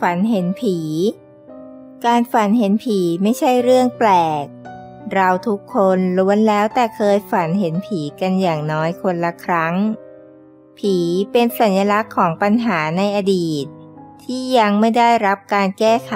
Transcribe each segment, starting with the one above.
ฝันเห็นผี การฝันเห็นผีไม่ใช่เรื่องแปลก เราทุกคนล้วนแล้วแต่เคยฝันเห็นผีกันอย่างน้อยคนละครั้ง ผีเป็นสัญลักษณ์ของปัญหาในอดีต ที่ยังไม่ได้รับการแก้ไข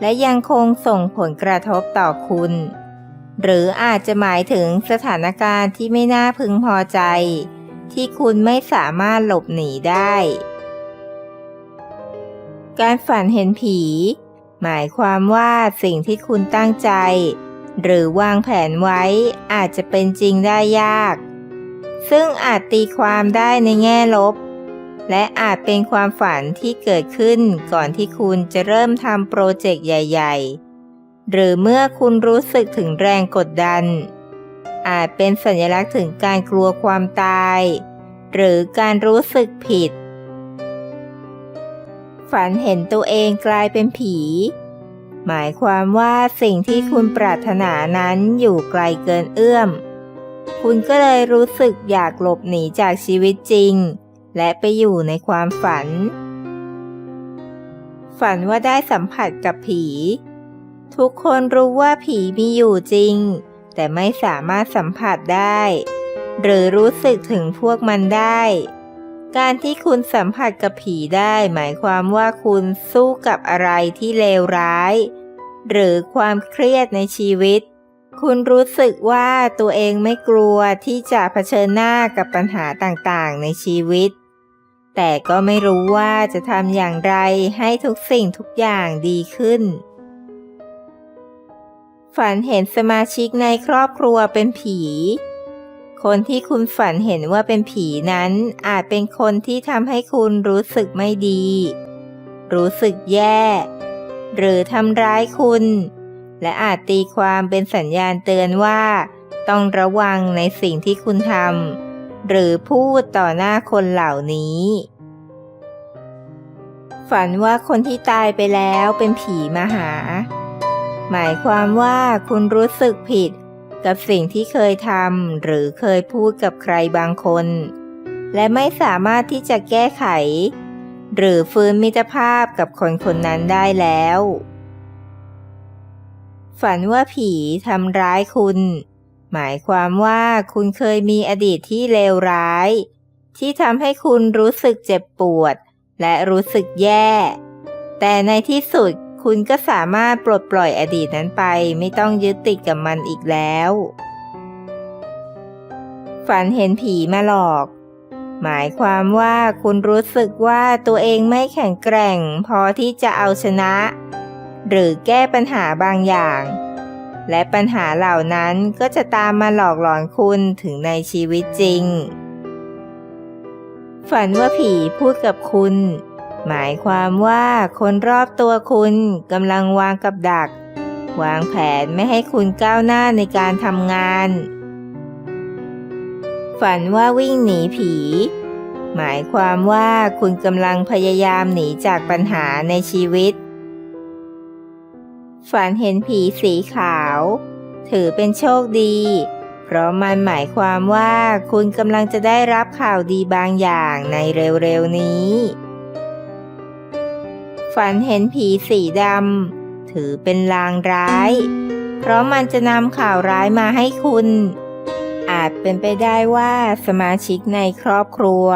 และยังคงส่งผลกระทบต่อคุณ หรืออาจจะหมายถึงสถานการณ์ที่ไม่น่าพึงพอใจ ที่คุณไม่สามารถหลบหนีได้ การฝันเห็นผี หมายความว่าสิ่งที่คุณตั้งใจ หรือวางแผนไว้อาจจะเป็นจริงได้ยาก ซึ่งอาจตีความได้ในแง่ลบ และอาจเป็นความฝันที่เกิดขึ้นก่อนที่คุณจะเริ่มทำโปรเจกต์ใหญ่ ๆ หรือเมื่อคุณรู้สึกถึงแรงกดดัน อาจเป็นสัญลักษณ์ถึงการกลัวความตาย หรือการรู้สึกผิด ฝันเห็นตัวเองกลายเป็นผี หมายความว่าสิ่งที่คุณปรารถนานั้นอยู่ไกลเกินเอื้อม คุณก็เลยรู้สึกอยากหลบหนีจากชีวิตจริง และไปอยู่ในความฝัน ฝันว่าได้สัมผัสกับผี ทุกคนรู้ว่าผีมีอยู่จริง แต่ไม่สามารถสัมผัสได้ หรือรู้สึกถึงพวกมันได้ การที่คุณสัมผัสกับผีได้หมายความว่าคุณสู้กับอะไรที่เลวร้าย หรือความเครียดในชีวิต คุณรู้สึกว่าตัวเองไม่กลัวที่จะเผชิญหน้ากับปัญหาต่างๆ ในชีวิต แต่ก็ไม่รู้ว่าจะทำอย่างไรให้ทุกสิ่งทุกอย่างดีขึ้น ฝันเห็นสมาชิกในครอบครัวเป็นผี คนที่คุณฝันเห็นว่าเป็นผีนั้น อาจเป็นคนที่ทำให้คุณรู้สึกไม่ดี รู้สึกแย่ หรือทำร้ายคุณ และอาจตีความเป็นสัญญาณเตือนว่า ต้องระวังในสิ่งที่คุณทำหรือพูดต่อหน้าคนเหล่านี้ ฝันว่าคนที่ตายไปแล้วเป็นผีมาหา หมายความว่าคุณรู้สึกผิด กับสิ่งที่เคยทำหรือเคยพูดกับใครบางคน และไม่สามารถที่จะแก้ไข หรือฟื้นมิตรภาพกับคนคนนั้นได้แล้ว ฝันว่าผีทำร้ายคุณ หมายความว่าคุณเคยมีอดีตที่เลวร้าย ที่ทำให้คุณรู้สึกเจ็บปวด และรู้สึกแย่ แต่ในที่สุด คุณก็สามารถปลดปล่อยอดีตนั้นไป ไม่ต้องยึดติดกับมันอีกแล้ว ฝันเห็นผีมาหลอก หมายความว่าคุณรู้สึกว่าตัวเองไม่แข็งแกร่ง พอที่จะเอาชนะ หรือแก้ปัญหาบางอย่าง และปัญหาเหล่านั้นก็จะตามมาหลอกหลอนคุณถึงในชีวิตจริง ฝันว่าผีพูดกับคุณ หมายความว่าคนรอบตัวคุณกำลังวางกับดัก วางแผนไม่ให้คุณก้าวหน้าในการทำงาน ฝันว่าวิ่งหนีผี หมายความว่าคุณกำลังพยายามหนีจากปัญหาในชีวิต ฝันเห็นผีสีขาว ถือเป็นโชคดี เพราะมันหมายความว่าคุณกำลังจะได้รับข่าวดีบางอย่างในเร็วๆนี้ ฝันเห็นผีสีดำ ถือเป็นลางร้าย เพราะมันจะนำข่าวร้ายมาให้คุณ อาจเป็นไปได้ว่าสมาชิกในครอบครัว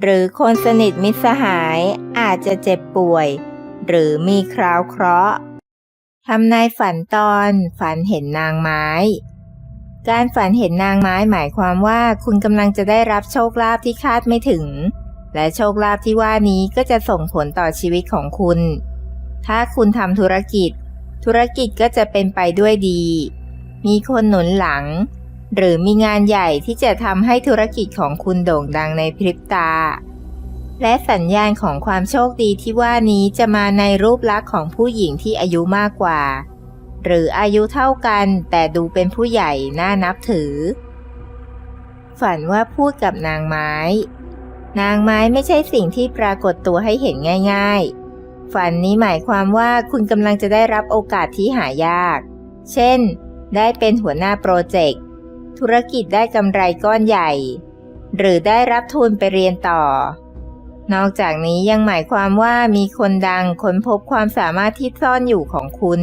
หรือคนสนิทมิตรสหายอาจจะเจ็บป่วย หรือมีคราวเคราะห์ทำนายฝันตอนฝันเห็นนางไม้ การฝันเห็นนางไม้หมายความว่าคุณกำลังจะได้รับโชคลาภที่คาดไม่ถึง และโชคลาภที่ว่านี้ก็จะส่งผลต่อชีวิตของคุณ ถ้าคุณทำธุรกิจ ธุรกิจก็จะเป็นไปด้วยดี มีคนหนุนหลัง หรือมีงานใหญ่ที่จะทำให้ธุรกิจของคุณโด่งดังในพริบตา และสัญญาณของความโชคดีที่ว่านี้จะมาในรูปลักษณ์ของผู้หญิงที่อายุมากกว่า หรืออายุเท่ากันแต่ดูเป็นผู้ใหญ่น่านับถือ ฝันว่าพูดกับนางไม้ นางไม้ไม่ใช่สิ่งที่ปรากฏตัวให้เห็นง่าย ๆ ฝันนี้หมายความว่าคุณกำลังจะได้รับโอกาสที่หายาก เช่น ได้เป็นหัวหน้าโปรเจกต์ ธุรกิจได้กำไรก้อนใหญ่ หรือได้รับทุนไปเรียนต่อ นอกจากนี้ยังหมายความว่ามีคนดังค้นพบความสามารถที่ซ่อนอยู่ของคุณ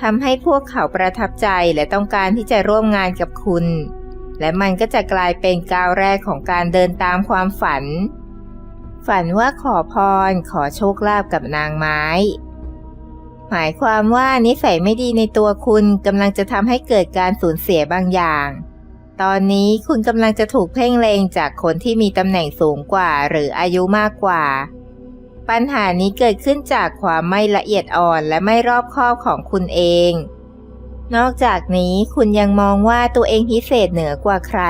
ทำให้พวกเขาประทับใจและต้องการที่จะร่วมงานกับคุณ และมันก็จะกลายเป็นก้าวแรกของการเดินตามความฝัน ฝันว่าขอพรขอโชคลาภกับนางไม้ หมายความว่านิสัยไม่ดีในตัวคุณกำลังจะทำให้เกิดการสูญเสียบางอย่าง ตอนนี้คุณกำลังจะถูกเพ่งเลงจากคนที่มีตำแหน่งสูงกว่าหรืออายุมากกว่า ปัญหานี้เกิดขึ้นจากความไม่ละเอียดอ่อนและไม่รอบคอบของคุณเอง นอกจากนี้คุณยังมองว่าตัวเองพิเศษเหนือกว่าใคร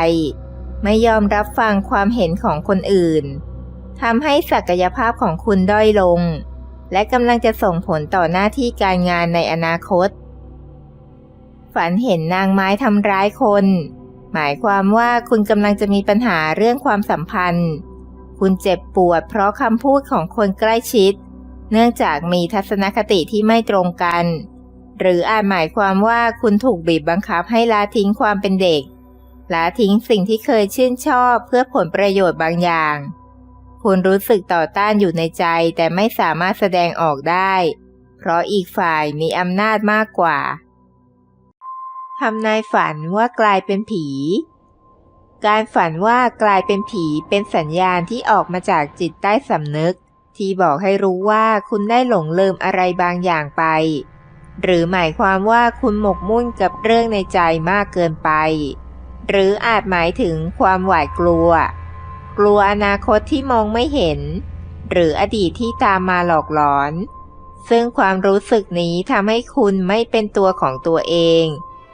ไม่ยอมรับฟังความเห็นของคนอื่นทำให้ศักยภาพของคุณด้อยลง และกำลังจะส่งผลต่อหน้าที่การงานในอนาคต ฝันเห็นนางไม้ทำร้ายคน หมายความว่าคุณกำลังจะมีปัญหาเรื่องความสัมพันธ์ คุณเจ็บปวดเพราะคำพูดของคนใกล้ชิด เนื่องจากมีทัศนคติที่ไม่ตรงกัน หรืออาจหมายความว่าคุณถูกบีบบังคับให้ละทิ้งความเป็นเด็กละทิ้งสิ่งที่เคยชื่นชอบเพื่อผลประโยชน์บางอย่าง คุณรู้สึกต่อต้านอยู่ในใจแต่ไม่สามารถแสดงออกได้ เพราะอีกฝ่ายมีอำนาจมากกว่าทำนายฝันว่ากลายเป็นผี การฝันว่ากลายเป็นผีเป็นสัญญาณที่ออกมาจากจิตใต้สำนึก ที่บอกให้รู้ว่าคุณได้หลงลืมอะไรบางอย่างไป หรือหมายความว่าคุณหมกมุ่นกับเรื่องในใจมากเกินไป หรืออาจหมายถึงความหวาดกลัว กลัวอนาคตที่มองไม่เห็น หรืออดีตที่ตามมาหลอกหลอน ซึ่งความรู้สึกนี้ทำให้คุณไม่เป็นตัวของตัวเอง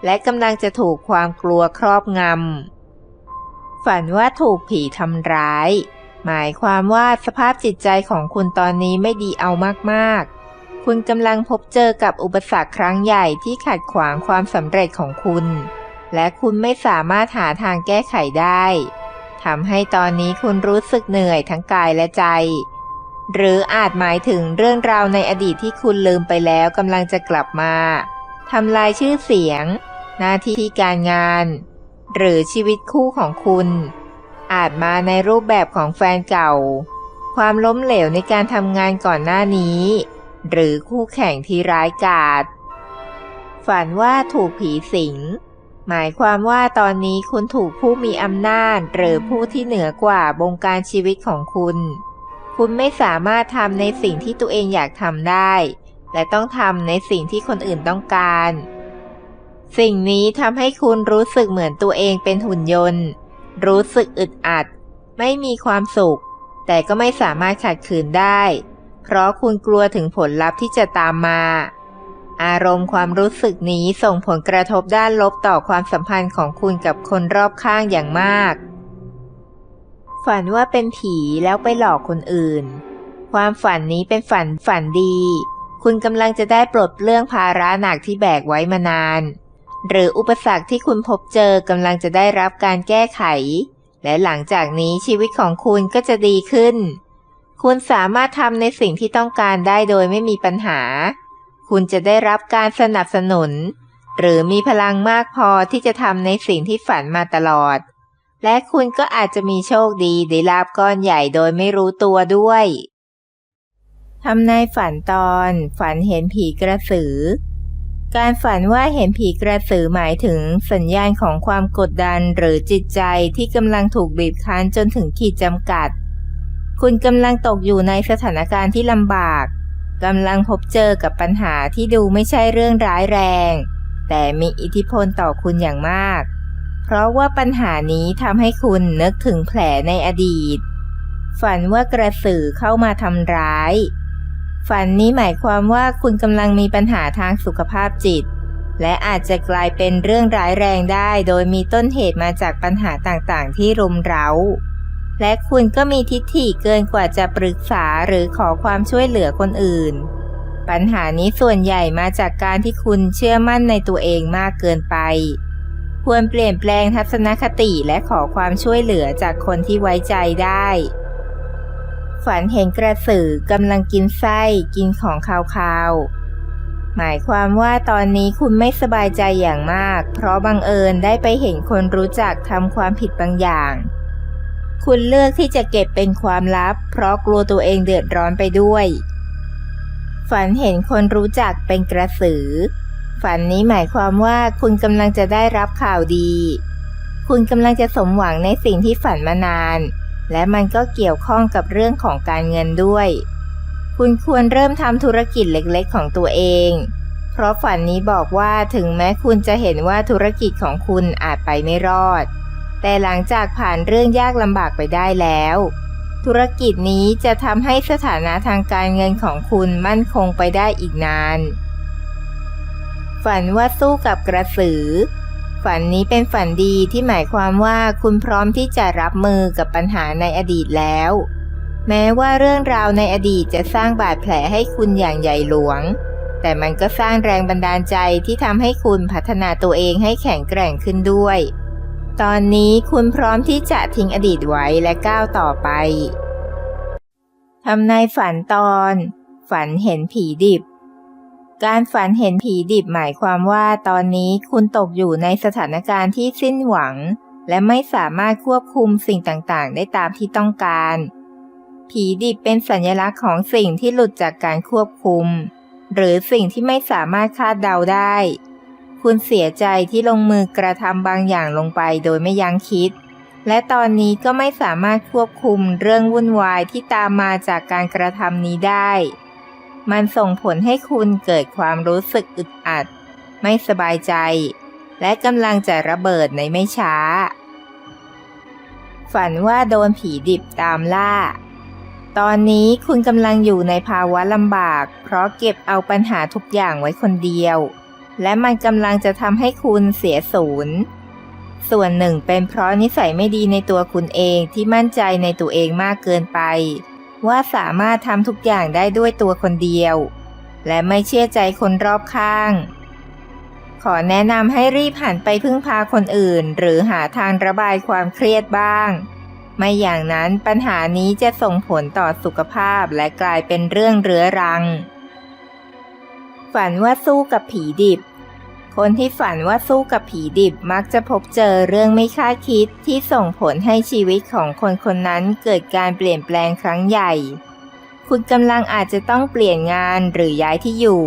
และกำลังจะถูกความกลัวครอบงำ ฝันว่าถูกผีทำร้าย หมายความว่าสภาพจิตใจของคุณตอนนี้ไม่ดีเอามากๆ คุณกำลังพบเจอกับอุปสรรคครั้งใหญ่ที่ขัดขวางความสำเร็จของคุณ และคุณไม่สามารถหาทางแก้ไขได้ทำให้ตอนนี้คุณรู้สึกเหนื่อยทั้งกายและใจ หรืออาจหมายถึงเรื่องราวในอดีตที่คุณลืมไปแล้วกำลังจะกลับมาทำลายชื่อเสียง หน้าที่การงาน หรือชีวิตคู่ของคุณ อาจมาในรูปแบบของแฟนเก่า ความล้มเหลวในการทำงานก่อนหน้านี้ หรือคู่แข่งที่ร้ายกาจฝันว่าถูกผีสิง หมายความว่าตอนนี้คุณถูกผู้มีอำนาจ หรือผู้ที่เหนือกว่าบงการชีวิตของคุณ คุณไม่สามารถทำในสิ่งที่ตัวเองอยากทำได้ และต้องทำในสิ่งที่คนอื่นต้องการ สิ่งนี้ทำให้คุณรู้สึกเหมือนตัวเองเป็นหุ่นยนต์ รู้สึกอึดอัด ไม่มีความสุข แต่ก็ไม่สามารถขัดขืนได้ เพราะคุณกลัวถึงผลลัพธ์ที่จะตามมา อารมณ์ความรู้สึกนี้ส่งผลกระทบด้านลบต่อความสัมพันธ์ของคุณกับคนรอบข้างอย่างมาก ฝันว่าเป็นผีแล้วไปหลอกคนอื่น ความฝันนี้เป็นฝันฝันดี คุณกำลังจะได้ปลดเรื่องภาระหนักที่แบกไว้มานาน หรืออุปสรรคที่คุณพบเจอกำลังจะได้รับการแก้ไข และหลังจากนี้ชีวิตของคุณก็จะดีขึ้น คุณสามารถทำในสิ่งที่ต้องการได้โดยไม่มีปัญหา คุณจะได้รับการสนับสนุน หรือมีพลังมากพอที่จะทำในสิ่งที่ฝันมาตลอด และคุณก็อาจจะมีโชคดีได้ลาบก้อนใหญ่โดยไม่รู้ตัวด้วยทำนายฝันตอนฝันเห็นผีกระสือ การฝันว่าเห็นผีกระสือหมายถึงสัญญาณของความกดดันหรือจิตใจที่กำลังถูกบีบคั้นจนถึงขีดจำกัด คุณกำลังตกอยู่ในสถานการณ์ที่ลำบากกำลังพบเจอกับปัญหาที่ดูไม่ใช่เรื่องร้ายแรง แต่มีอิทธิพลต่อคุณอย่างมาก เพราะว่าปัญหานี้ทำให้คุณนึกถึงแผลในอดีต ฝันว่ากระสือเข้ามาทำร้าย ฝันนี้หมายความว่าคุณกำลังมีปัญหาทางสุขภาพจิต และอาจจะกลายเป็นเรื่องร้ายแรงได้ โดยมีต้นเหตุมาจากปัญหาต่างๆ ที่รุมเร้า และคุณก็มีทิฐิเกินกว่าจะปรึกษาหรือขอความช่วยเหลือคนอื่น ปัญหานี้ส่วนใหญ่มาจากการที่คุณเชื่อมั่นในตัวเองมากเกินไป ควรเปลี่ยนแปลงทัศนคติและขอความช่วยเหลือจากคนที่ไว้ใจได้ ฝันเห็นกระสือกำลังกินไส้กินของคาวๆหมายความว่าตอนนี้คุณไม่สบายใจอย่างมาก เพราะบังเอิญได้ไปเห็นคนรู้จักทำความผิดบางอย่าง คุณเลือกที่จะเก็บเป็นความลับ เพราะกลัวตัวเองเดือดร้อนไปด้วย ฝันเห็นคนรู้จักเป็นกระสือ ฝันนี้หมายความว่าคุณกำลังจะได้รับข่าวดี คุณกำลังจะสมหวังในสิ่งที่ฝันมานาน และมันก็เกี่ยวข้องกับเรื่องของการเงินด้วย คุณควรเริ่มทำธุรกิจเล็กๆ ของตัวเอง เพราะฝันนี้บอกว่าถึงแม้คุณจะเห็นว่าธุรกิจของคุณอาจไปไม่รอด แต่หลังจากผ่านเรื่องยากลำบากไปได้แล้ว ธุรกิจนี้จะทำให้สถานะทางการเงินของคุณมั่นคงไปได้อีกนาน ฝันว่าสู้กับกระสือ ฝันนี้เป็นฝันดีที่หมายความว่าคุณพร้อมที่จะรับมือกับปัญหาในอดีตแล้ว แม้ว่าเรื่องราวในอดีตจะสร้างบาดแผลให้คุณอย่างใหญ่หลวงแต่มันก็สร้างแรงบันดาลใจที่ทำให้คุณพัฒนาตัวเองให้แข็งแกร่งขึ้นด้วย ตอนนี้คุณพร้อมที่จะทิ้งอดีตไว้และก้าวต่อไป ทำนายฝันตอน ฝันเห็นผีดิบ การฝันเห็นผีดิบหมายความว่าตอนนี้คุณตกอยู่ในสถานการณ์ที่สิ้นหวัง และไม่สามารถควบคุมสิ่งต่างๆ ได้ตามที่ต้องการ ผีดิบเป็นสัญลักษณ์ของสิ่งที่หลุดจากการควบคุม หรือสิ่งที่ไม่สามารถคาดเดาได้ คุณเสียใจที่ลงมือกระทำบางอย่างลงไปโดยไม่ยั้งคิด และตอนนี้ก็ไม่สามารถควบคุมเรื่องวุ่นวายที่ตามมาจากการกระทำนี้ได้ มันส่งผลให้คุณเกิดความรู้สึกอึดอัด ไม่สบายใจ และกำลังจะระเบิดในไม่ช้า ฝันว่าโดนผีดิบตามล่าตอนนี้คุณกำลังอยู่ในภาวะลำบาก เพราะเก็บเอาปัญหาทุกอย่างไว้คนเดียว และมันกำลังจะทำให้คุณเสียศูนย์ส่วนหนึ่งเป็นเพราะนิสัยไม่ดีในตัวคุณเองที่มั่นใจในตัวเองมากเกินไป ว่าสามารถทำทุกอย่างได้ด้วยตัวคนเดียว และไม่เชื่อใจคนรอบข้าง ขอแนะนำให้รีบหันไปพึ่งพาคนอื่น หรือหาทางระบายความเครียดบ้าง ไม่อย่างนั้นปัญหานี้จะส่งผลต่อสุขภาพและกลายเป็นเรื่องเรื้อรัง ฝันว่าสู้กับผีดิบ คนที่ฝันว่าสู้กับผีดิบมักจะพบเจอเรื่องไม่คาดคิดที่ส่งผลให้ชีวิตของคนคนนั้นเกิดการเปลี่ยนแปลงครั้งใหญ่ คุณกำลังอาจจะต้องเปลี่ยนงานหรือย้ายที่อยู่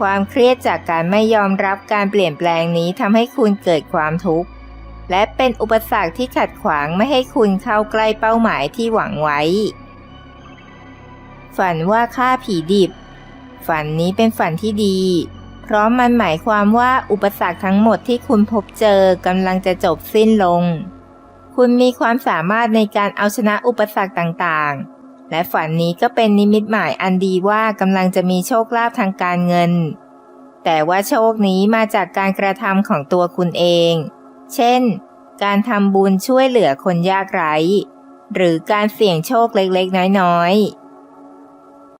ความเครียดจากการไม่ยอมรับการเปลี่ยนแปลงนี้ทำให้คุณเกิดความทุกข์ และเป็นอุปสรรคที่ขัดขวางไม่ให้คุณเข้าใกล้เป้าหมายที่หวังไว้ ฝันว่าฆ่าผีดิบ ฝันนี้เป็นฝันที่ดี เพราะมันหมายความว่าอุปสรรคทั้งหมดที่คุณพบเจอกำลังจะจบสิ้นลง คุณมีความสามารถในการเอาชนะอุปสรรคต่างๆ และฝันนี้ก็เป็นนิมิตหมายอันดีว่ากำลังจะมีโชคลาภทางการเงิน แต่ว่าโชคนี้มาจากการกระทำของตัวคุณเอง เช่น การทำบุญช่วยเหลือคนยากไร้ หรือการเสี่ยงโชคเล็กๆ น้อยๆ